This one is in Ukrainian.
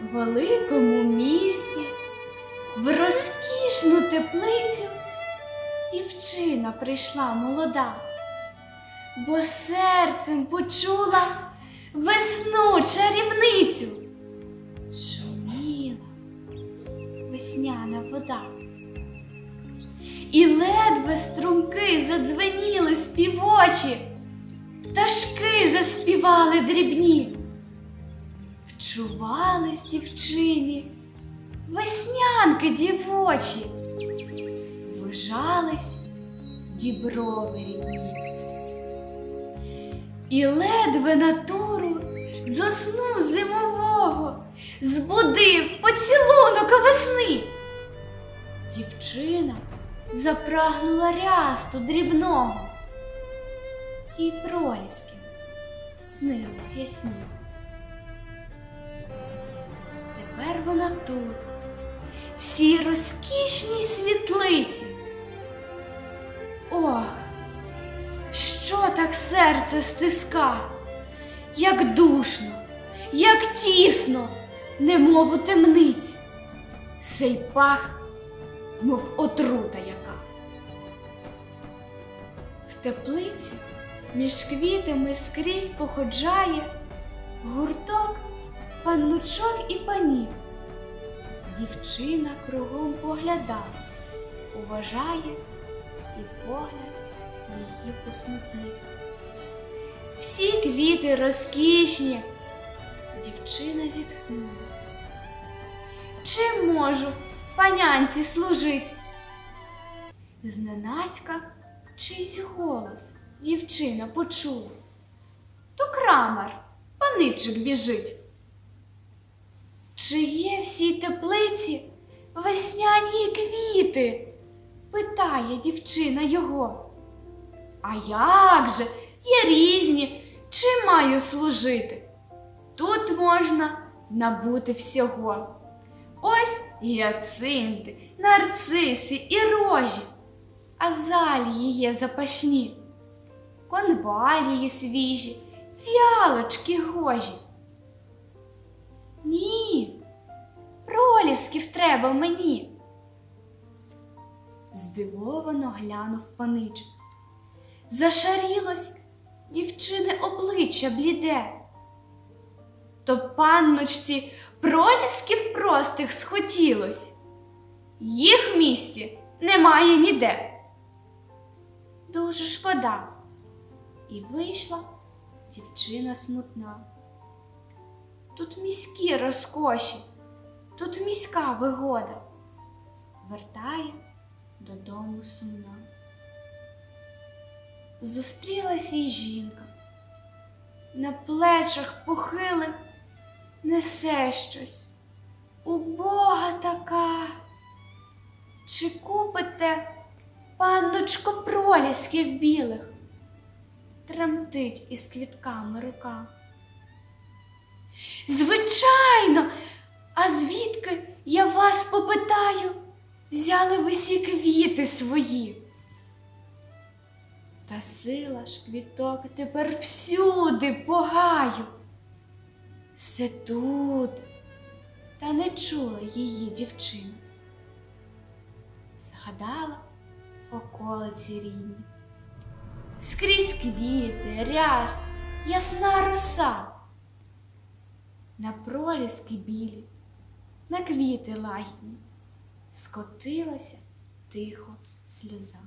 Великому місті, в розкішну теплицю дівчина прийшла молода, бо серцем почула весну чарівницю. Шуміла весняна вода. І ледве струмки задзвеніли співочі, пташки заспівали дрібні. Вчувались дівчині веснянки дівочі, вижались діброви рівні. І ледве натуру зо зимового збудив поцілунок весни. Дівчина запрагнула рясту дрібного, їй пролісків снились ясні. Вона тут, в сій розкішній світлиці. Ох, що так серце стиска, як душно, як тісно, немов у темниці, сей пах, мов отрута яка. В теплиці між квітами скрізь походжає гурток паннучок і панів. Дівчина кругом поглядає, уважає і погляд її посмутнів. Всі квіти розкішні, дівчина зітхнула. Чим можу панянці служить? Зненацька чийсь голос дівчина почула. То крамар, паничик біжить. Чи є в сій теплиці весняні квіти? питає дівчина його. А як же, є різні, чим маю служити? Тут можна набути всього. Ось гіацинти, нарциси і рожі, азалії є запашні, конвалії свіжі, фіалочки гожі. Пролісків треба мені. Здивовано глянув паничик. Зашарілось дівчини обличчя бліде. То панночці пролісків простих схотілось. Їх в місті немає ніде. Дуже шкода. І вийшла дівчина смутна. Тут міські розкоші, тут міська вигода. Вертає додому сумна. Зустрілася й жінка. На плечах похилих несе щось. Убога така. Чи купите, панночко, пролісків білих? Тремтить із квітками рука. Звичайно, а звідки я вас попитаю, взяли ви сі квіти свої? Та сила ж квіток тепер всюди погаю. Все тут, та не чула її дівчина. Згадала околиці рідні. Скрізь квіти, ряст, ясна роса. На проліски білі, на квіти лагідні, скотилася тихо сльоза.